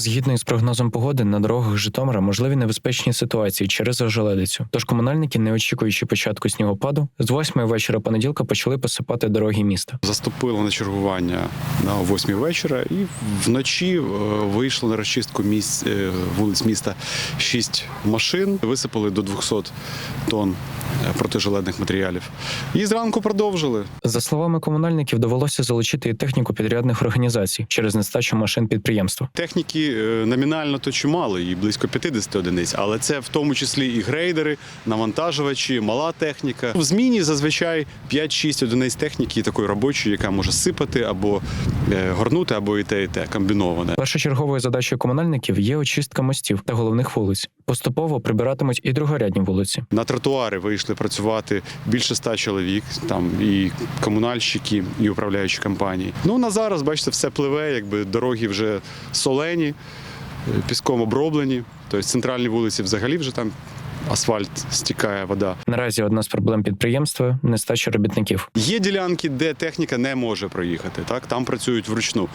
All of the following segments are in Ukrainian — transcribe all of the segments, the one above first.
Згідно із прогнозом погоди, на дорогах Житомира можливі небезпечні ситуації через ожеледицю. Тож комунальники, не очікуючи початку снігопаду, з 8 вечора понеділка почали посипати дороги міста. Заступили на чергування на 8 вечора і вночі е, вийшло на розчистку місць е, вулиць міста 6 машин, висипали до 200 тонн е, протижеледних матеріалів. І зранку продовжили. За словами комунальників, довелося залучити і техніку підрядних організацій через нестачу машин підприємства. Техніки е, номінально то чимало, і близько 50 одиниць, але це в тому числі і грейдери, навантажувачі, мала техніка. В зміні зазвичай 5-6 одиниць техніки такої робочої, яка може сипати або е, горнути, або і те, і те комбіноване. Першочерговою задачею комунальників є очистка мостів та головних вулиць. Поступово прибиратимуть і другорядні вулиці. На тротуари вийшли працювати більше ста чоловік, там і комунальщики, і управляючі компанії. Ну на зараз, бачите, все пливе, якби дороги вже солені, піском оброблені. Тобто центральні вулиці взагалі вже там асфальт стікає вода. Наразі одна з проблем підприємства нестача робітників. Є ділянки, де техніка не може проїхати. Так там працюють вручну.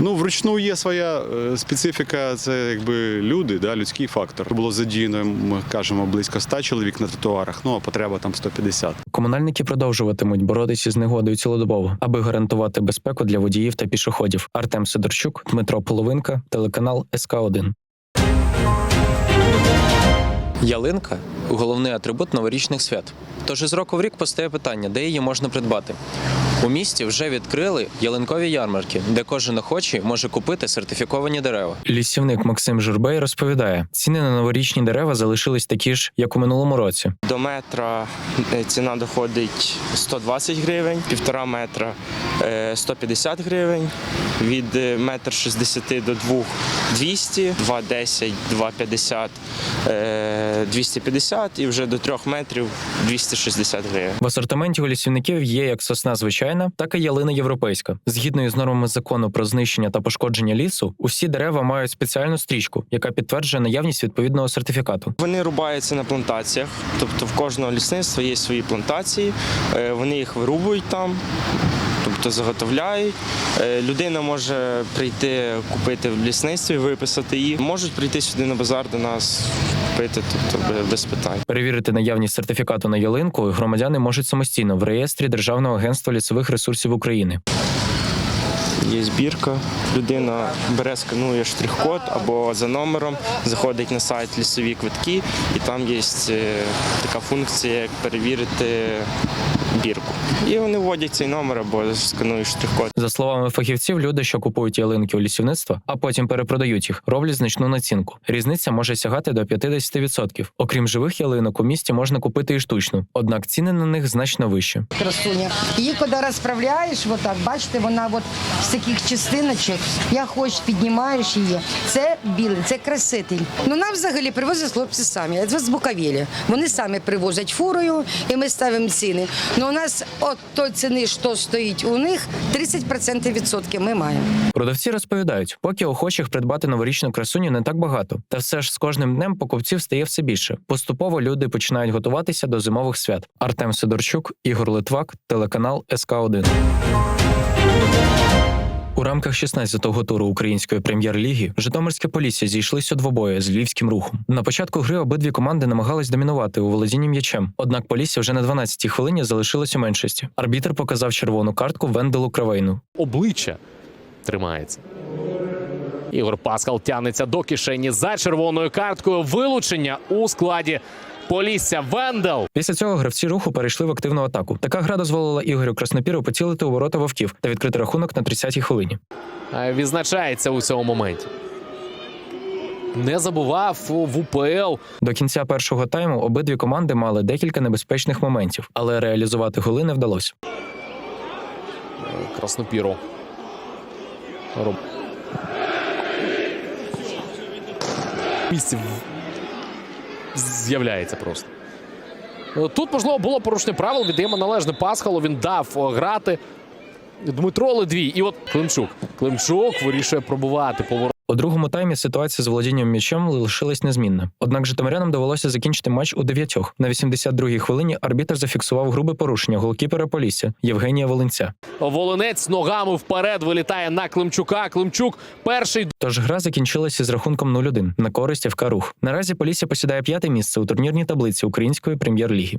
Ну вручну є своя е, специфіка. Це якби люди, да, людський фактор. Було задіяно, ми кажемо, близько 100 чоловік на тротуарах. Ну а потреба там 150. Комунальники продовжуватимуть боротися з негодою цілодобово, аби гарантувати безпеку для водіїв та пішоходів. Артем Сидорчук, Дмитро Половинка, телеканал СК 1 Ялинка головний атрибут новорічних свят. Тож із року в рік постає питання, де її можна придбати. У місті вже відкрили ялинкові ярмарки, де кожен охочий може купити сертифіковані дерева. Лісівник Максим Журбей розповідає: ціни на новорічні дерева залишились такі ж, як у минулому році. До метра е, ціна доходить 120 гривень, півтора метра е, 150 гривень, від е, метр 60 до 2 200, 2,10, 2,50, е, 250 і вже до 3 метрів 260 гривень. В асортименті у лісівників є як сосна звичайна, так і ялина європейська. Згідно із нормами закону про знищення та пошкодження лісу, усі дерева мають спеціальну стрічку, яка підтверджує наявність відповідного сертифікату. Вони рубаються на плантаціях, тобто в кожного лісництва є свої плантації, е, вони їх вирубують там. Тобто заготовляють. Е, Людина може прийти купити в лісництві, виписати їх. Можуть прийти сюди на базар до нас купити, тобто без питань. Перевірити наявність сертифікату на ялинку громадяни можуть самостійно в реєстрі Державного агентства лісових ресурсів України. Є збірка. Людина бере, сканує штрих-код або за номером, заходить на сайт лісові квитки, і там є е, така функція, як перевірити. І вони вводять цей номер або сканують штрих-код. За словами фахівців, люди, що купують ялинки у лісівництва, а потім перепродають їх, роблять значну націнку. Різниця може сягати до 50%. Окрім живих ялинок, у місті можна купити і штучну, однак ціни на них значно вищі. красуня. Її коли розправляєш, вот так, бачите, вона от з таких частиночок, як хочеш, піднімаєш її. Це білий, це краситель. Ну нам взагалі привозять хлопці самі. Це з Буковелі. Вони самі привозять фурою, і ми ставимо ціни. Ну у нас от той ціни, що стоїть у них, 30% відсотки ми маємо. Продавці розповідають, поки охочих придбати новорічну красуню не так багато, та все ж з кожним днем покупців стає все більше. Поступово люди починають готуватися до зимових свят. Артем Сидорчук, Ігор Литвак, телеканал СК 1 у рамках 16-го туру української прем'єр-ліги Житомирське Полісся зійшлися у двобої з львівським рухом. На початку гри обидві команди намагались домінувати у володінні м'ячем. Однак Полісся вже на 12-й хвилині залишилось у меншості. Арбітр показав червону картку Венделу Кравейну. обличчя тримається. Ігор Паскал тягнеться до кишені за червоною карткою. Вилучення у складі Полісся Вендел. Після цього гравці руху перейшли в активну атаку. Така гра дозволила Ігорю Краснопіру поцілити у ворота вовків та відкрити рахунок на 30-й хвилині. Відзначається у цьому моменті. Не забував в УПЛ До кінця першого тайму обидві команди мали декілька небезпечних моментів, але реалізувати голи не вдалося. Краснопіру. Роб... з'являється просто. Е, Тут, можливо, було порушення правил. Віддаємо належне Пасхалу. Він дав грати. Дмитро Ледвій. І от Климчук. Климчук вирішує пробувати поворот. У другому таймі ситуація з володінням м'ячем лишилась незмінна. Однак житомирянам довелося закінчити матч у дев'ятьох. На 82-й хвилині арбітр зафіксував грубе порушення голкіпера Полісся Євгенія Волинця. Волинець ногами вперед вилітає на Климчука. Климчук перший Тож гра закінчилася з рахунком 0-1 на користь ФК Рух. Наразі Полісся посідає п'яте місце у турнірній таблиці української прем'єр-ліги.